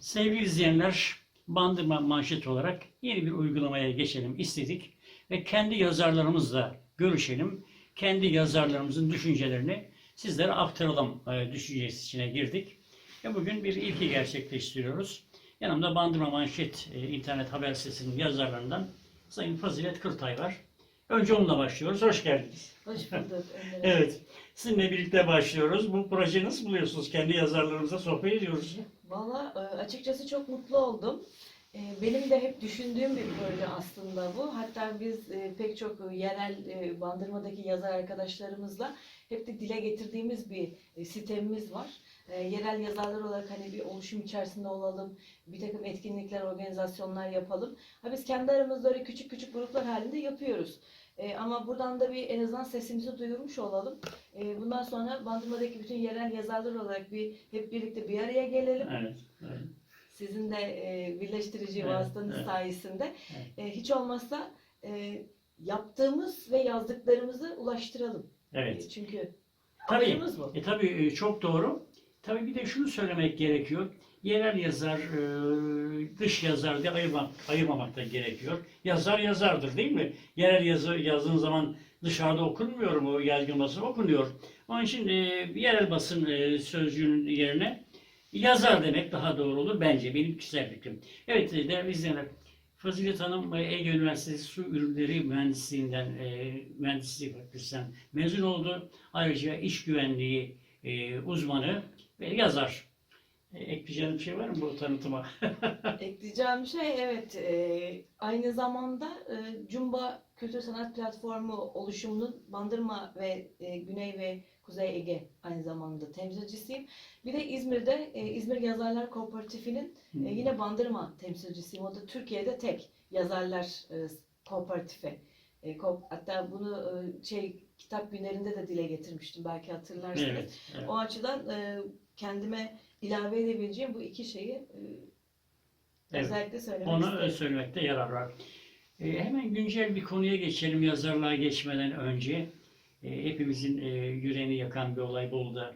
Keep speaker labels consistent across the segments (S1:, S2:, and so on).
S1: Sevgili izleyenler, Bandırma manşet olarak yeni bir uygulamaya geçelim istedik ve kendi yazarlarımızla görüşelim. Kendi yazarlarımızın düşüncelerini sizlere aktaralım e, düşüncesi içine girdik. Ve bugün bir ilki gerçekleştiriyoruz. Yanımda Bandırma Manşet e, internet haber sitesinin yazarlarından Sayın Fazilet Kırtay var. Önce onunla başlıyoruz. Hoş geldiniz.
S2: Hoş bulduk.
S1: Evet, sizinle birlikte başlıyoruz. Bu projeyi nasıl buluyorsunuz? Kendi yazarlarımızla sohbet ediyoruz.
S2: Valla e, açıkçası çok mutlu oldum. E, Benim de hep düşündüğüm bir proje aslında bu. Hatta biz e, pek çok yerel bandırmadaki yazar arkadaşlarımızla hep de dile getirdiğimiz bir e, sistemimiz var. E, Yerel yazarlar olarak hani bir oluşum içerisinde olalım, bir takım etkinlikler, organizasyonlar yapalım. Ha biz kendi aramızda öyle küçük küçük gruplar halinde yapıyoruz. E, ama buradan da bir en azından sesimizi duyurmuş olalım. E, bundan sonra Bandırma'daki bütün yerel yazarlar olarak bir hep birlikte bir araya gelelim.
S1: Evet, evet.
S2: Sizin de e, birleştirici
S1: Evet,
S2: vasıtanız
S1: evet.
S2: sayesinde
S1: Evet.
S2: e, hiç olmazsa e, yaptığımız ve yazdıklarımızı ulaştıralım.
S1: Evet.
S2: E, çünkü
S1: Tabii.
S2: bu.
S1: E, tabii e, çok doğru. Tabii bir de şunu söylemek gerekiyor. Yerel yazar, e, dış yazar diye ayırmak, ayırmamak da gerekiyor. Yazar yazardır değil mi? Yerel yazı yazdığın zaman dışarıda okunmuyor mu? Yaygın basın okunuyor. Onun için e, yerel basın e, sözcüğünün yerine yazar demek daha doğru olur bence. Benim kişisel fikrim. Evet değerli izleyenler. Fazilet Hanım e, Ege Üniversitesi Su Ürünleri Mühendisliğinden, e, Mühendislik Fakültesinden mezun oldu. Ayrıca iş güvenliği e, uzmanı ve yazar. E, ekleyeceğim bir şey var mı bu tanıtıma?
S2: Ekleyeceğim şey evet e, aynı zamanda e, Cumba Kültür Sanat Platformu oluşumunun Bandırma ve e, Güney ve Kuzey Ege aynı zamanda temsilcisiyim. Bir de İzmir'de e, İzmir Yazarlar Kooperatifi'nin e, yine Bandırma temsilcisiyim. O da Türkiye'de tek yazarlar e, kooperatifi. E, ko- hatta bunu e, şey kitap günlerinde de dile getirmiştim belki hatırlarsınız.
S1: evet. evet.
S2: O açıdan e, kendime ilave edebileceğim bu iki şeyi e,
S1: Evet.
S2: özellikle söylemek
S1: Onu
S2: isterim.
S1: söylemekte yarar var. E, hemen güncel bir konuya geçelim yazarlığa geçmeden önce. E, hepimizin e, yüreğini yakan bir olay Bolu'da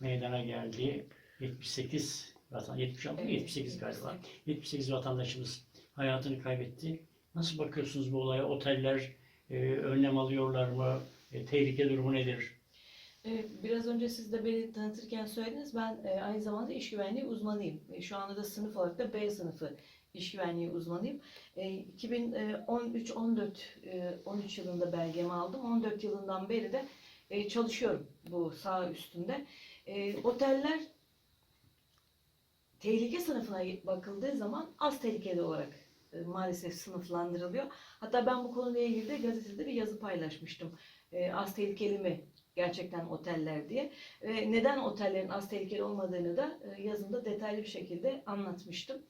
S1: meydana geldi. 78 vatan 76 mı?
S2: Evet,
S1: 78 galiba. 78 vatandaşımız hayatını kaybetti. Nasıl bakıyorsunuz bu olaya? Oteller e, önlem alıyorlar mı? E, tehlike durumu nedir?
S2: Evet, biraz önce siz de beni tanıtırken söylediniz. Ben e, aynı zamanda iş güvenliği uzmanıyım. E, şu anda da sınıf olarak da B sınıfı iş güvenliği uzmanıyım. E, 2013-14 e, 13 yılında belgemi aldım. 14 yılından beri de e, çalışıyorum bu sağ üstünde. E, oteller tehlike sınıfına bakıldığı zaman az tehlikeli olarak e, maalesef sınıflandırılıyor. Hatta ben bu konuyla ilgili de gazetede bir yazı paylaşmıştım. Az tehlikeli mi gerçekten oteller diye. Neden otellerin az tehlikeli olmadığını da yazımda detaylı bir şekilde anlatmıştım.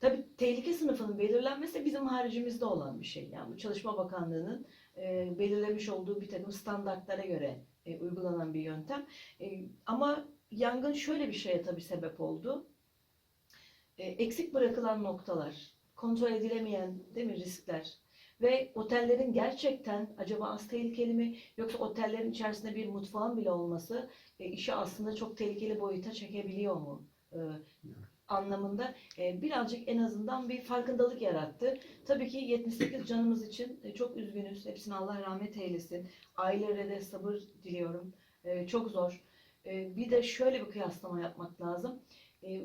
S2: Tabii tehlike sınıfının belirlenmesi bizim haricimizde olan bir şey. Yani bu Çalışma Bakanlığı'nın e, belirlemiş olduğu bir takım standartlara göre e, uygulanan bir yöntem. E, ama yangın şöyle bir şeye tabii sebep oldu. E, eksik bırakılan noktalar, kontrol edilemeyen değil mi riskler ve otellerin gerçekten acaba az tehlikeli mi yoksa otellerin içerisinde bir mutfağın bile olması e, işi aslında çok tehlikeli boyuta çekebiliyor mu e, anlamında e, birazcık en azından bir farkındalık yarattı. Tabii ki 78 canımız için e, çok üzgünüz. Hepsine Allah rahmet eylesin. Ailelere de sabır diliyorum. E, çok zor. Bir de şöyle bir kıyaslama yapmak lazım.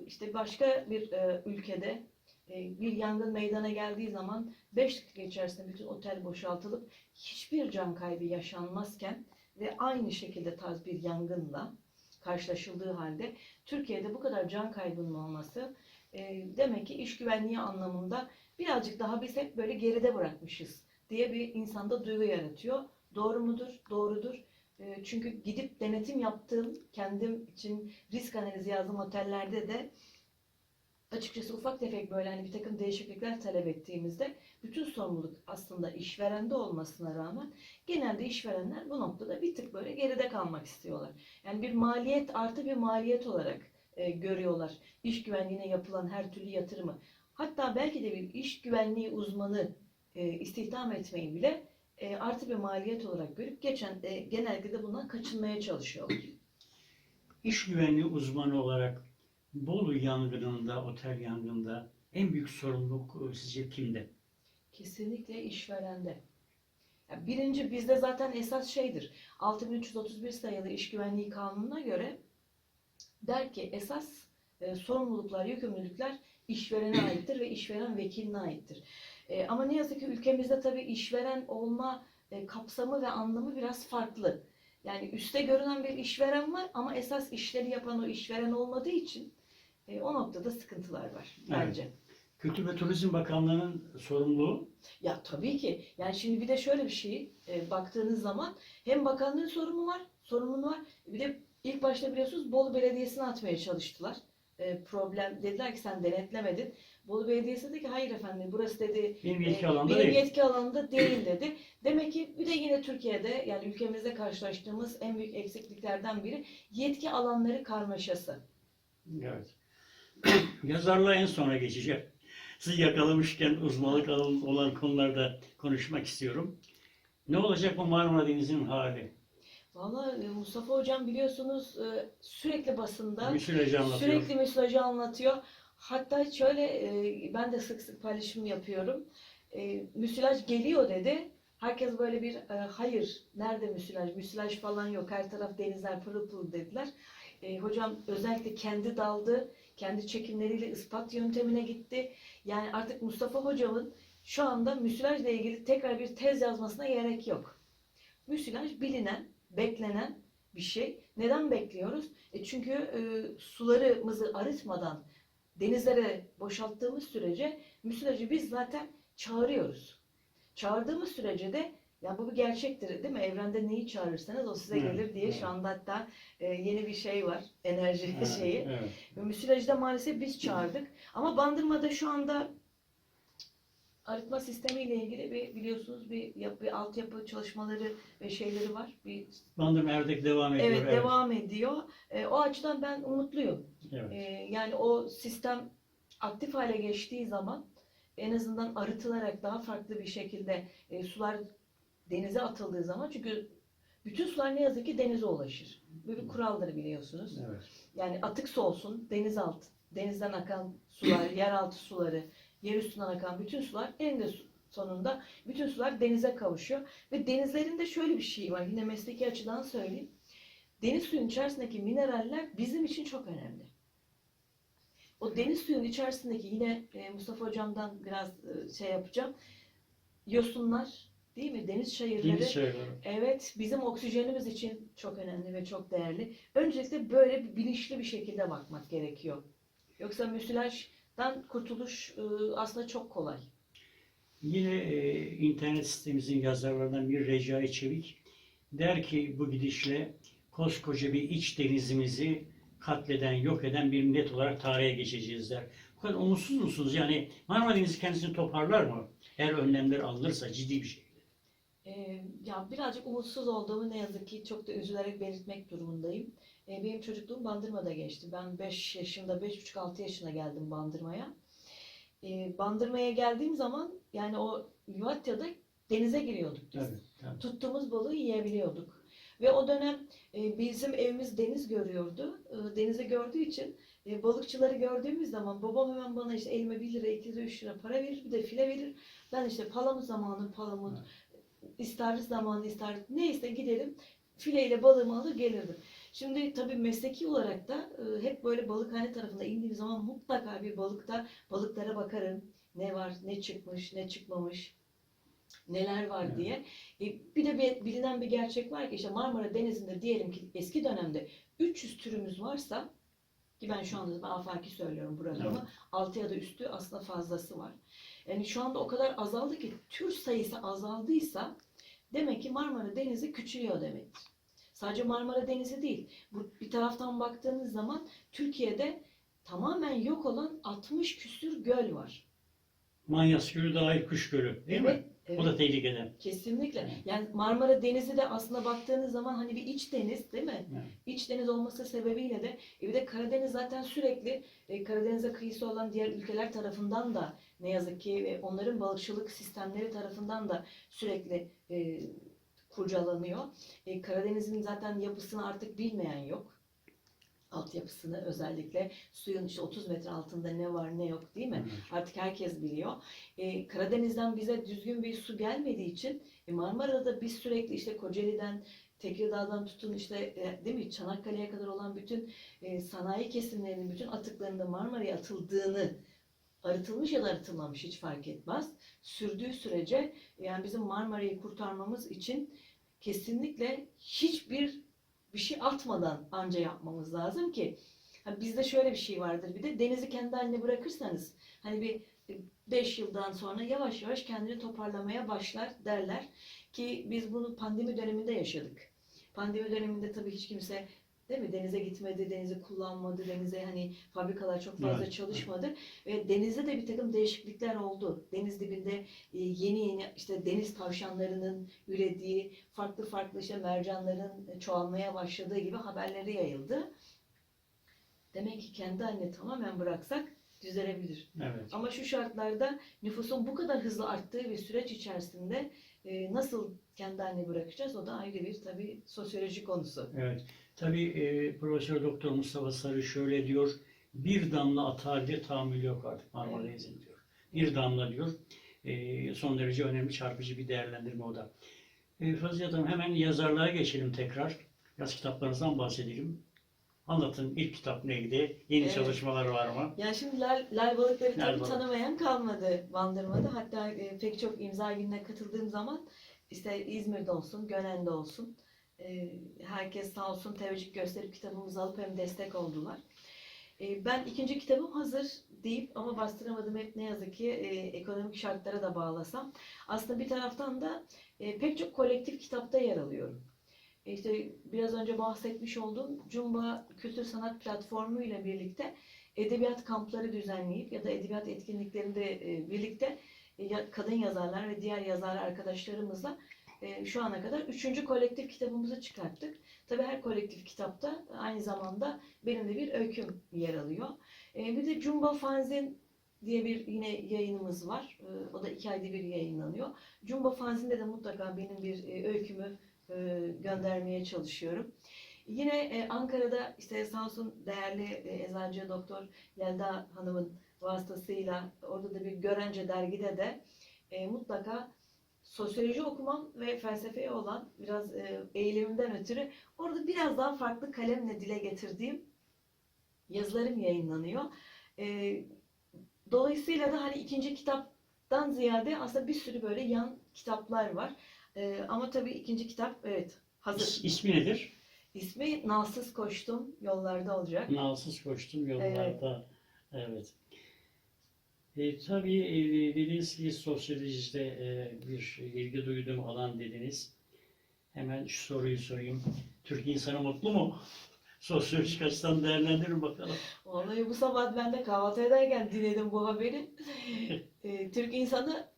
S2: İşte başka bir ülkede bir yangın meydana geldiği zaman 5 dakika içerisinde bütün otel boşaltılıp hiçbir can kaybı yaşanmazken ve aynı şekilde tarz bir yangınla karşılaşıldığı halde Türkiye'de bu kadar can kaybının olması e, demek ki iş güvenliği anlamında birazcık daha biz hep böyle geride bırakmışız diye bir insanda duygu yaratıyor. Doğru mudur? Doğrudur. E, çünkü gidip denetim yaptığım, kendim için risk analizi yazdığım otellerde de açıkçası ufak tefek böyle hani bir takım değişiklikler talep ettiğimizde bütün sorumluluk aslında işverende olmasına rağmen genelde işverenler bu noktada bir tık böyle geride kalmak istiyorlar. Yani bir maliyet artı bir maliyet olarak e, görüyorlar iş güvenliğine yapılan her türlü yatırımı. Hatta belki de bir iş güvenliği uzmanı e, istihdam etmeyi bile e, artı bir maliyet olarak görüp geçen e, genellikle de bundan kaçınmaya çalışıyorlar.
S1: İş güvenliği uzmanı olarak Bolu yangınında, otel yangında en büyük sorumluluk e, sizce kimde?
S2: Kesinlikle işverende. Ya birinci bizde zaten esas şeydir. 6331 sayılı İş Güvenliği Kanunu'na göre der ki esas e, sorumluluklar, yükümlülükler işverene aittir ve işveren vekiline aittir. E, ama ne yazık ki ülkemizde tabii işveren olma e, kapsamı ve anlamı biraz farklı. Yani üste görünen bir işveren var ama esas işleri yapan o işveren olmadığı için e, o noktada sıkıntılar var bence.
S1: Kültür ve Turizm Bakanlığı'nın sorumluluğu
S2: Ya tabii ki. Yani şimdi bir de şöyle bir şey e, baktığınız zaman hem bakanlığın sorumlu var, sorumluluğu var. Bir de ilk başta biliyorsunuz Bolu Belediyesi'ne atmaya çalıştılar. E, problem dediler ki sen denetlemedin. Bolu Belediyesi dedi ki hayır efendim burası dedi
S1: benim
S2: e,
S1: yetki alanında
S2: benim
S1: değil.
S2: yetki alanında değil dedi. Demek ki bir de yine Türkiye'de yani ülkemizde karşılaştığımız en büyük eksikliklerden biri yetki alanları karmaşası.
S1: Evet. Yazarlığa en sonra geçeceğim. Sizi yakalamışken uzmanlık alanı olan konularda konuşmak istiyorum. Ne olacak bu Marmara Denizi'nin hali?
S2: Valla e, Mustafa Hocam biliyorsunuz e, sürekli basında
S1: Müsilajı anlatıyor.
S2: Sürekli müsilajı anlatıyor. Hatta şöyle e, ben de sık sık paylaşım yapıyorum. Müsilaj geliyor dedi. Herkes böyle bir hayır nerede müsilaj? Müsilaj falan yok. Her taraf denizler pırıl pırıl dediler. Hocam özellikle kendi daldı. Kendi çekimleriyle ispat yöntemine gitti. Yani artık Mustafa hocamın şu anda müsilajla ilgili tekrar bir tez yazmasına gerek yok. Müsilaj bilinen, beklenen bir şey. Neden bekliyoruz? E çünkü e, sularımızı arıtmadan denizlere boşalttığımız sürece müsilajı biz zaten çağırıyoruz. Çağırdığımız sürece de ya bu bir gerçektir değil mi? Evrende neyi çağırırsanız o size
S1: Evet,
S2: gelir diye
S1: evet.
S2: şu anda hatta e, yeni bir şey var. Enerji
S1: Evet,
S2: şeyi.
S1: evet.
S2: Ve müsilajı da maalesef biz çağırdık. Ama Bandırma'da şu anda arıtma sistemiyle ilgili bir biliyorsunuz bir, yap, bir altyapı çalışmaları ve şeyleri var. Bir
S1: Bandırma Erdek devam ediyor.
S2: Evet, devam ediyor. E, o açıdan ben umutluyum.
S1: Evet.
S2: E, yani o sistem aktif hale geçtiği zaman en azından arıtılarak daha farklı bir şekilde e, sular denize atıldığı zaman çünkü bütün sular ne yazık ki denize ulaşır. Bu bir kuraldır biliyorsunuz.
S1: evet.
S2: Yani atık su olsun, denizaltı, denizden akan sular, yeraltı suları, yer üstünden akan bütün sular eninde sonunda bütün sular denize kavuşuyor. Ve denizlerin de şöyle bir şey var. Yine mesleki açıdan söyleyeyim. Deniz suyunun içerisindeki mineraller bizim için çok önemli. O deniz suyunun içerisindeki yine e, Mustafa Hocam'dan biraz e, şey yapacağım. Yosunlar değil mi? Deniz çayırları.
S1: Deniz çayırları.
S2: Evet, bizim oksijenimiz için çok önemli ve çok değerli. Öncelikle böyle bir bilinçli bir şekilde bakmak gerekiyor. Yoksa müsilajdan kurtuluş e, aslında çok kolay.
S1: Yine e, internet sitemizin yazarlarından bir Recai Çevik der ki bu gidişle koskoca bir iç denizimizi katleden, yok eden bir millet olarak tarihe geçeceğiz der. Bu kadar umutsuz musunuz? Yani Marmara Denizi kendisini toparlar mı? Eğer önlemler alınırsa ciddi bir şey.
S2: E, ya birazcık umutsuz olduğumu ne yazık ki çok da üzülerek belirtmek durumundayım. E, benim çocukluğum Bandırma'da geçti. Ben 5 yaşında, 5,5-6 yaşına geldim Bandırma'ya. E, Bandırma'ya geldiğim zaman yani o Yuvatya'da denize giriyorduk biz.
S1: Tabii, tabii.
S2: tuttuğumuz balığı yiyebiliyorduk. Ve o dönem e, bizim evimiz deniz görüyordu. E, denizi gördüğü için e, balıkçıları gördüğümüz zaman babam hemen bana işte elime 1 lira, 2 lira, 3 lira para verir. Bir de file verir. Ben işte palamut zamanı palamut, istavrit zamanı istavrit neyse gidelim fileyle balığımı alır gelirdim. Şimdi tabii mesleki olarak da e, hep böyle balıkhane tarafında indiğim zaman mutlaka bir balıkta balıklara bakarım. Ne var, ne çıkmış, ne çıkmamış, neler var
S1: Evet.
S2: diye. E, bir de bir, bilinen bir gerçek var ki işte Marmara Denizi'nde diyelim ki eski dönemde 300 türümüz varsa ki ben şu anda ben afaki söylüyorum bu rakamı.
S1: Evet.
S2: 6 ya da üstü aslında fazlası var. Yani şu anda o kadar azaldı ki tür sayısı azaldıysa demek ki Marmara Denizi küçülüyor demektir. Sadece Marmara Denizi değil. Bu bir taraftan baktığınız zaman Türkiye'de tamamen yok olan 60 küsür göl var.
S1: Manyas Gölü dahil Kuş Gölü değil
S2: evet,
S1: mi?
S2: Evet.
S1: O da tehlikede.
S2: Kesinlikle. Yani Marmara Denizi de aslında baktığınız zaman hani bir iç deniz değil mi?
S1: Evet.
S2: İç deniz olması sebebiyle de e bir de Karadeniz zaten sürekli e, Karadeniz'e kıyısı olan diğer ülkeler tarafından da ne yazık ki e, onların balıkçılık sistemleri tarafından da sürekli e, kurcalanıyor. E, Karadeniz'in zaten yapısını artık bilmeyen yok. Altyapısını özellikle suyun işte 30 metre altında ne var ne yok değil mi?
S1: Evet.
S2: Artık herkes biliyor. Ee, Karadeniz'den bize düzgün bir su gelmediği için e, Marmara'da biz sürekli işte Kocaeli'den Tekirdağ'dan tutun işte e, değil mi Çanakkale'ye kadar olan bütün e, sanayi kesimlerinin bütün atıklarında Marmara'ya atıldığını arıtılmış ya da arıtılmamış hiç fark etmez. Sürdüğü sürece yani bizim Marmara'yı kurtarmamız için kesinlikle hiçbir bir şey atmadan anca yapmamız lazım ki ha bizde şöyle bir şey vardır bir de denizi kendi haline bırakırsanız hani bir 5 yıldan sonra yavaş yavaş kendini toparlamaya başlar derler ki biz bunu pandemi döneminde yaşadık. Pandemi döneminde tabii hiç kimse değil mi denize gitmedi, denizi kullanmadı, denize hani fabrikalar çok fazla
S1: Evet.
S2: çalışmadı ve denizde de bir takım değişiklikler oldu. Deniz dibinde e, yeni yeni işte deniz tavşanlarının ürediği farklı farklı işte mercanların çoğalmaya başladığı gibi haberleri yayıldı. Demek ki kendi haline tamamen bıraksak düzelebilir.
S1: Evet.
S2: Ama şu şartlarda nüfusun bu kadar hızlı arttığı bir süreç içerisinde e, nasıl kendi haline bırakacağız o da ayrı bir tabii sosyoloji konusu.
S1: Evet. Tabii e, Profesör Doktor Mustafa Sarı şöyle diyor. Bir damla bile tahammül yok artık. Denizi'nin diyor. Bir damla diyor. E, son derece önemli çarpıcı bir değerlendirme o da. E, Fazilet Hanım hemen yazarlığa geçelim tekrar. Yaz kitaplarınızdan bahsedelim. Anlatın ilk kitap neydi? Yeni
S2: Evet.
S1: çalışmalar var mı?
S2: Yani şimdi lal, lal balıkları
S1: Lal balık.
S2: tanımayan kalmadı Bandırma'da. Hatta e, pek çok imza gününe katıldığım zaman işte İzmir'de olsun, Gönen'de olsun herkes sağ olsun teveccüh gösterip kitabımızı alıp hem destek oldular. E, ben ikinci kitabım hazır deyip ama bastıramadım hep ne yazık ki e, ekonomik şartlara da bağlasam. Aslında bir taraftan da e, pek çok kolektif kitapta yer alıyorum. İşte biraz önce bahsetmiş olduğum Cumba Kültür Sanat Platformu ile birlikte edebiyat kampları düzenleyip ya da edebiyat etkinliklerinde e, birlikte kadın yazarlar ve diğer yazar arkadaşlarımızla e, şu ana kadar üçüncü kolektif kitabımızı çıkarttık. Tabii her kolektif kitapta aynı zamanda benim de bir öyküm yer alıyor. E, Bir de Cumba Fanzin diye bir yine yayınımız var. E, O da iki ayda bir yayınlanıyor. Cumba Fanzin'de de mutlaka benim bir e, öykümü e, göndermeye çalışıyorum. Yine e, Ankara'da işte sağ olsun değerli e, eczacı doktor Yelda Hanım'ın vasıtasıyla orada da bir Görence dergide de e, mutlaka sosyoloji okumam ve felsefeye olan biraz e, eğilimimden ötürü orada biraz daha farklı kalemle dile getirdiğim yazılarım yayınlanıyor. E, dolayısıyla da hani ikinci kitaptan ziyade aslında bir sürü böyle yan kitaplar var. E, ama tabii ikinci kitap evet hazır.
S1: İs, ismi nedir?
S2: İsmi Nalsız Koştum Yollarda olacak.
S1: Nalsız koştum yollarda. Evet. E, tabii e, dediniz ki sosyolojide e, bir ilgi duyduğum alan dediniz. Hemen şu soruyu sorayım. Türk insanı mutlu mu? Sosyolojik açıdan değerlendirin bakalım.
S2: Vallahi bu sabah ben de kahvaltı ederken dinledim bu haberi. Ee, Türk insanı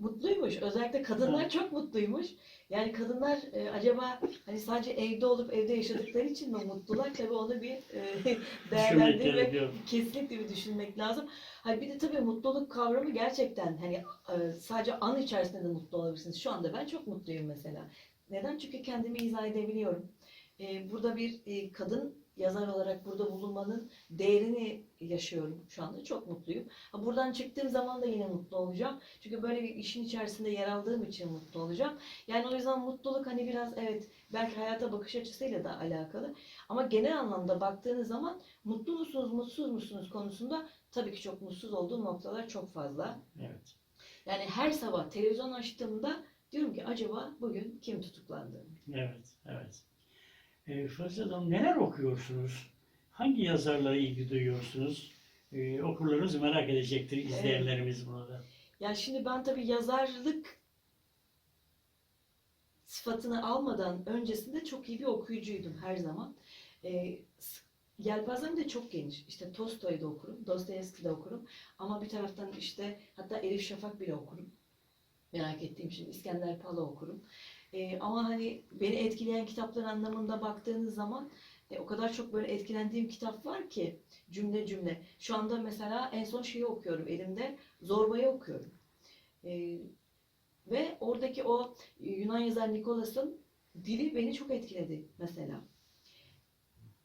S2: mutluymuş. Özellikle kadınlar
S1: Evet.
S2: çok mutluymuş. Yani kadınlar e, acaba hani sadece evde olup evde yaşadıkları için mi mutlular? Tabii onu bir e, değerlendirmek kesinlikle bir düşünmek lazım. Hani bir de tabii mutluluk kavramı gerçekten hani e, sadece an içerisinde de mutlu olabilirsiniz. Şu anda ben çok mutluyum mesela. Neden? Çünkü kendimi izah edebiliyorum. E, burada bir e, kadın yazar olarak burada bulunmanın değerini yaşıyorum şu anda. Çok mutluyum. Buradan çıktığım zaman da yine mutlu olacağım. Çünkü böyle bir işin içerisinde yer aldığım için mutlu olacağım. Yani o yüzden mutluluk hani biraz evet belki hayata bakış açısıyla da alakalı. Ama genel anlamda baktığınız zaman mutlu musunuz, mutsuz musunuz konusunda tabii ki çok mutsuz olduğum noktalar çok fazla.
S1: Evet.
S2: Yani her sabah televizyon açtığımda diyorum ki acaba bugün kim tutuklandı?
S1: Evet. Evet. E, Fazilet Hanım neler okuyorsunuz? Hangi yazarlara ilgi duyuyorsunuz? E, okurlarımız merak edecektir, izleyenlerimiz bunu da.
S2: Yani şimdi ben tabii yazarlık sıfatını almadan öncesinde çok iyi bir okuyucuydum her zaman. Ee, s- yelpazem de çok geniş. İşte Tolstoy'u da okurum, Dostoyevski de okurum. Ama bir taraftan işte hatta Elif Şafak bile okurum. Merak ettiğim için İskender Pala okurum. Ee, ama hani beni etkileyen kitaplar anlamında baktığınız zaman e, o kadar çok böyle etkilendiğim kitap var ki cümle cümle. Şu anda mesela en son şeyi okuyorum elimde. Zorba'yı okuyorum. Ee, ve oradaki o Yunan yazar Nikolas'ın dili beni çok etkiledi mesela.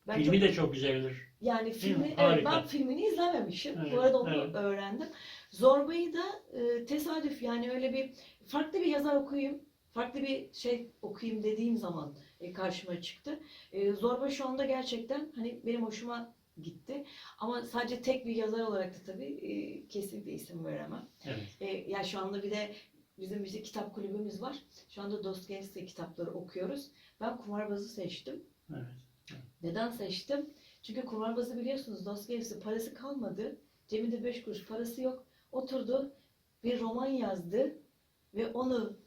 S2: Ben
S1: Filmi
S2: çok-
S1: de çok güzeldir.
S2: yani filmi
S1: mi?
S2: evet, ben filmini izlememişim.
S1: Evet,
S2: Bu arada onu
S1: evet.
S2: öğrendim. Zorba'yı da e, tesadüf yani öyle bir farklı bir yazar okuyayım, farklı bir şey okuyayım dediğim zaman e, karşıma çıktı. E, Zorba şu anda gerçekten hani benim hoşuma gitti. Ama sadece tek bir yazar olarak da tabii e, kesin bir isim veremem.
S1: Evet.
S2: E, ya şu anda bir de bizim bir kitap kulübümüz var. Şu anda Dostoyevski kitapları okuyoruz. Ben Kumarbaz'ı seçtim.
S1: Evet.
S2: Neden seçtim? Çünkü kumarbazı biliyorsunuz Dostoyevski parası kalmadı. Cebinde beş kuruş parası yok. Oturdu bir roman yazdı ve onu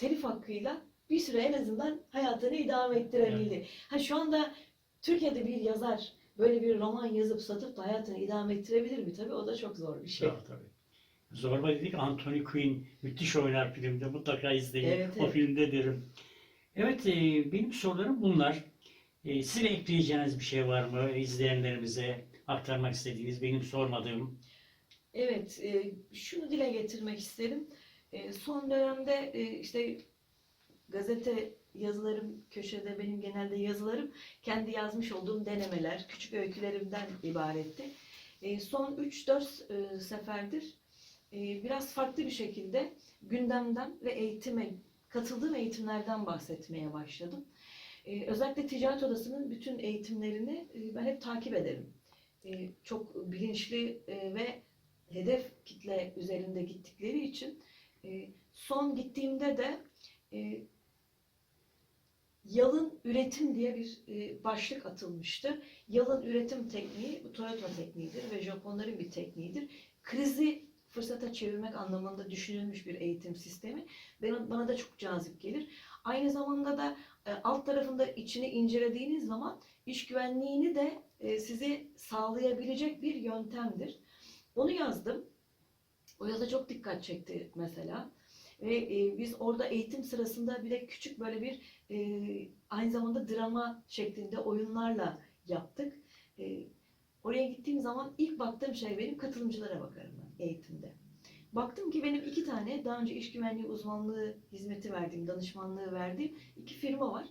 S2: telif hakkıyla bir süre en azından hayatını idame ettirebildi. Ha şu anda Türkiye'de bir yazar böyle bir roman yazıp satıp da hayatını idame ettirebilir mi? Tabii o da çok zor bir şey.
S1: Zor tabii. Zorba dedik Anthony Quinn müthiş oynar filmde mutlaka izleyin.
S2: Evet,
S1: o
S2: evet.
S1: filmde derim. Evet e, benim sorularım bunlar. E, sizin ekleyeceğiniz bir şey var mı izleyenlerimize aktarmak istediğiniz benim sormadığım?
S2: Evet, e, şunu dile getirmek isterim. E, son dönemde e, işte gazete yazılarım, köşede benim genelde yazılarım kendi yazmış olduğum denemeler, küçük öykülerimden ibaretti. E, son 3-4 e, seferdir e, biraz farklı bir şekilde gündemden ve eğitime, katıldığım eğitimlerden bahsetmeye başladım. E, özellikle Ticaret Odası'nın bütün eğitimlerini ben hep takip ederim. Çok bilinçli ve hedef kitle üzerinde gittikleri için e, son gittiğimde de e, yalın üretim diye bir e, başlık atılmıştı. Yalın üretim tekniği bu Toyota tekniğidir ve Japonların bir tekniğidir. Krizi fırsata çevirmek anlamında düşünülmüş bir eğitim sistemi. Bana, bana da çok cazip gelir. Aynı zamanda da e, alt tarafında içini incelediğiniz zaman iş güvenliğini de e, sizi sağlayabilecek bir yöntemdir. Onu yazdım. O yazı çok dikkat çekti mesela. Ve e, biz orada eğitim sırasında bile küçük böyle bir e, aynı zamanda drama şeklinde oyunlarla yaptık. E, oraya gittiğim zaman ilk baktığım şey benim katılımcılara bakarım ben eğitimde. Baktım ki benim iki tane daha önce iş güvenliği uzmanlığı hizmeti verdiğim, danışmanlığı verdiğim iki firma var.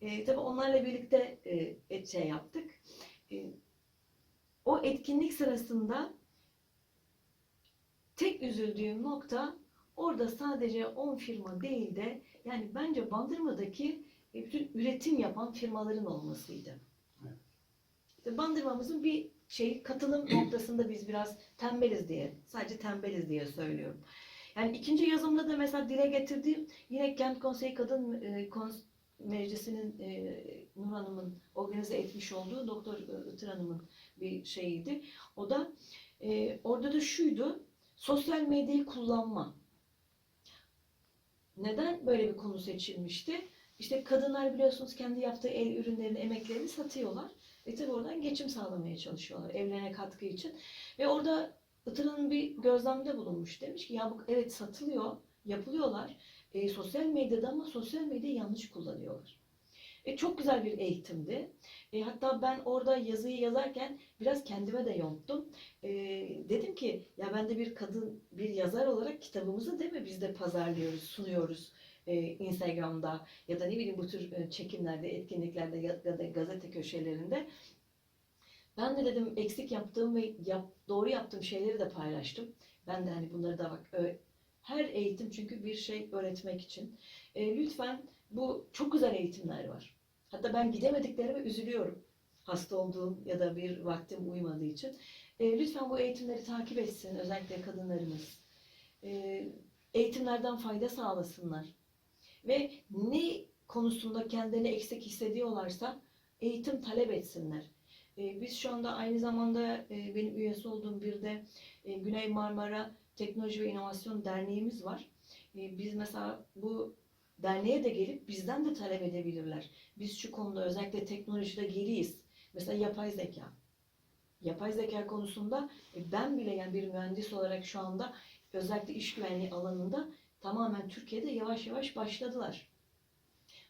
S2: E, tabii onlarla birlikte e, et- şey yaptık. E, o etkinlik sırasında tek üzüldüğüm nokta orada sadece 10 firma değil de yani bence Bandırma'daki e, bütün üretim yapan firmaların olmasıydı. İşte Bandırmamızın bir şey katılım noktasında biz biraz tembeliz diye, sadece tembeliz diye söylüyorum. Yani ikinci yazımda da mesela dile getirdiğim yine Kent Konseyi Kadın e, Kons- Meclisi'nin e, Nur Hanım'ın organize etmiş olduğu Doktor e, Itır Hanım'ın bir şeyiydi. O da e, orada da şuydu, sosyal medyayı kullanma. Neden böyle bir konu seçilmişti? İşte kadınlar biliyorsunuz kendi yaptığı el ürünlerini, emeklerini satıyorlar. Ve tabii oradan geçim sağlamaya çalışıyorlar evlerine katkı için. Ve orada Itır'ın bir gözlemde bulunmuş. Demiş ki ya bu evet satılıyor, yapılıyorlar e, sosyal medyada ama sosyal medyayı yanlış kullanıyorlar. E, çok güzel bir eğitimdi. E, hatta ben orada yazıyı yazarken biraz kendime de yonttum. E, dedim ki ya ben de bir kadın, bir yazar olarak kitabımızı değil mi biz de pazarlıyoruz, sunuyoruz e, Instagram'da ya da ne bileyim bu tür e, çekimlerde, etkinliklerde ya da gazete köşelerinde. Ben de dedim eksik yaptığım ve yap, doğru yaptığım şeyleri de paylaştım. Ben de hani bunları da bak her eğitim çünkü bir şey öğretmek için. E, lütfen bu çok güzel eğitimler var. Hatta ben gidemediklerime üzülüyorum. Hasta olduğum ya da bir vaktim uymadığı için. E, lütfen bu eğitimleri takip etsin özellikle kadınlarımız. E, eğitimlerden fayda sağlasınlar. Ve ne konusunda kendini eksik hissediyorlarsa eğitim talep etsinler. E, biz şu anda aynı zamanda e, benim üyesi olduğum bir de e, Güney Marmara Teknoloji ve İnovasyon Derneğimiz var. E, biz mesela bu derneğe de gelip bizden de talep edebilirler. Biz şu konuda özellikle teknolojide geriyiz. Mesela yapay zeka. Yapay zeka konusunda e, ben bile yani bir mühendis olarak şu anda özellikle iş güvenliği alanında tamamen Türkiye'de yavaş yavaş başladılar.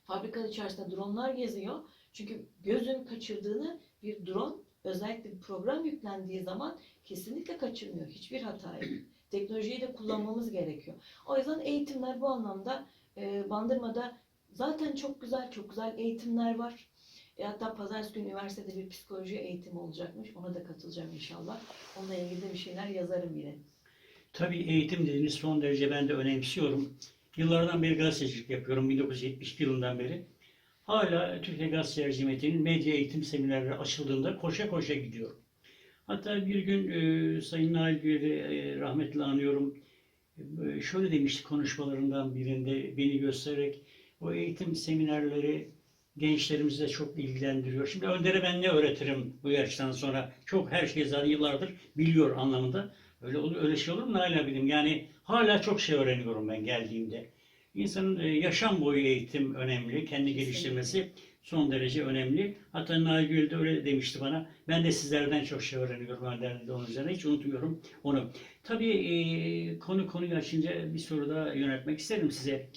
S2: Fabrikanın içerisinde dronlar geziyor. Çünkü gözün kaçırdığını bir drone özellikle bir program yüklendiği zaman kesinlikle kaçırmıyor. Hiçbir hatayı. Teknolojiyi de kullanmamız gerekiyor. O yüzden eğitimler bu anlamda e, Bandırma'da zaten çok güzel, çok güzel eğitimler var. E, hatta pazartesi günü üniversitede bir psikoloji eğitimi olacakmış. Ona da katılacağım inşallah. Onunla ilgili de bir şeyler yazarım yine.
S1: Tabii eğitim dediğiniz son derece ben de önemsiyorum. Yıllardan beri gazetecilik yapıyorum. 1972 yılından beri. Hala Türkiye Gazeteciler Cemiyeti'nin medya eğitim seminerleri açıldığında koşa koşa gidiyorum. Hatta bir gün e, Sayın Nail Gül'ü e, rahmetli anıyorum. E, şöyle demişti konuşmalarından birinde beni göstererek o eğitim seminerleri gençlerimizi çok ilgilendiriyor. Şimdi Önder'e ben ne öğretirim bu yaştan sonra? Çok her şeyi zaten yıllardır biliyor anlamında. Öyle olur, öyle şey olur mu? Hala bildim. Yani hala çok şey öğreniyorum ben geldiğimde. İnsanın e, yaşam boyu eğitim önemli. Kendi
S2: Kesinlikle.
S1: Son derece önemli. Hatta Nail de öyle demişti bana. Ben de sizlerden çok şey öğreniyorum. Önder de onun üzerine. Hiç unutmuyorum onu. Tabii e, konu konuyu açınca bir soru daha yöneltmek isterim size.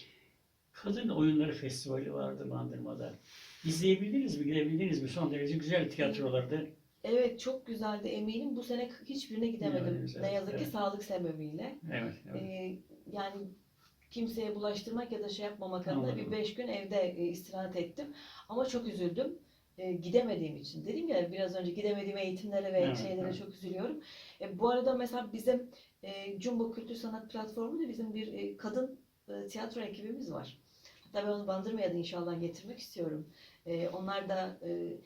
S1: Kadın Oyunları Festivali vardı Bandırma'da. İzleyebildiniz mi, gidebildiniz mi? Son derece güzel tiyatrolardı.
S2: Evet çok güzeldi eminim. Bu sene hiçbirine gidemedim.
S1: Güzel,
S2: ne yazık ki
S1: evet.
S2: sağlık sebebiyle.
S1: Evet, evet.
S2: Ee, yani kimseye bulaştırmak ya da şey yapmamak adına
S1: Anladım.
S2: bir beş gün evde e, istirahat ettim. Ama çok üzüldüm. E, gidemediğim için. Dedim ya biraz önce gidemediğim eğitimlere ve
S1: Evet,
S2: şeylere
S1: evet.
S2: çok üzülüyorum. E, bu arada mesela bizim e, Jumbo Kültür Sanat Platformu'nda bizim bir e, kadın e, tiyatro ekibimiz var. Hatta ben onu Bandırma'ya da inşallah getirmek istiyorum. E, onlar da e,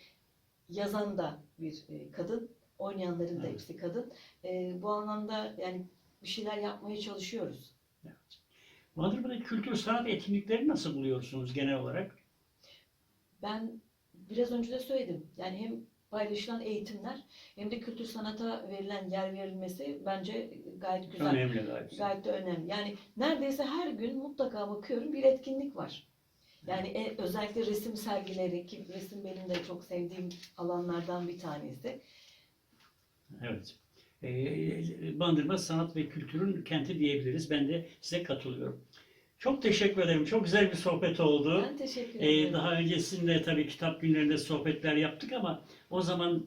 S2: yazan da bir e, kadın, oynayanların da
S1: Evet.
S2: hepsi kadın. E, bu anlamda yani bir şeyler yapmaya çalışıyoruz.
S1: Bandırma'da kültür sanat etkinlikleri nasıl buluyorsunuz genel olarak?
S2: Ben biraz önce de söyledim. Yani hem paylaşılan eğitimler hem de kültür sanata verilen yer verilmesi bence gayet güzel.
S1: Önemli gayet.
S2: Gayet de önemli. Yani neredeyse her gün mutlaka bakıyorum bir etkinlik var. Yani e- özellikle resim sergileri ki resim benim de çok sevdiğim alanlardan bir tanesi.
S1: Evet. Ee, Bandırma sanat ve kültürün kenti diyebiliriz. Ben de size katılıyorum. Çok teşekkür ederim. Çok güzel bir sohbet oldu.
S2: Ben teşekkür
S1: Ee,
S2: ederim.
S1: daha öncesinde tabii kitap günlerinde sohbetler yaptık ama o zaman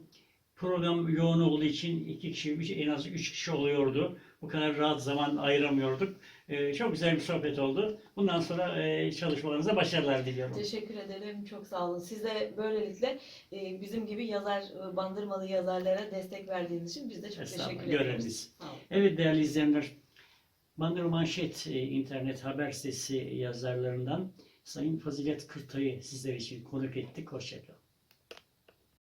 S1: program yoğun olduğu için iki kişi, üç, en az üç kişi oluyordu. Bu kadar rahat zaman ayıramıyorduk. Ee, çok güzel bir sohbet oldu. Bundan sonra e, çalışmalarınıza başarılar diliyorum.
S2: Teşekkür ederim. Çok sağ olun. Siz de böylelikle e, bizim gibi yazar, e, bandırmalı yazarlara destek verdiğiniz için biz de çok teşekkür ediyoruz.
S1: görevimiz. Evet değerli izleyenler, Bandırma Manşet e, internet haber sitesi yazarlarından Sayın Fazilet Kırtay'ı sizler için konuk ettik. Hoşçakalın.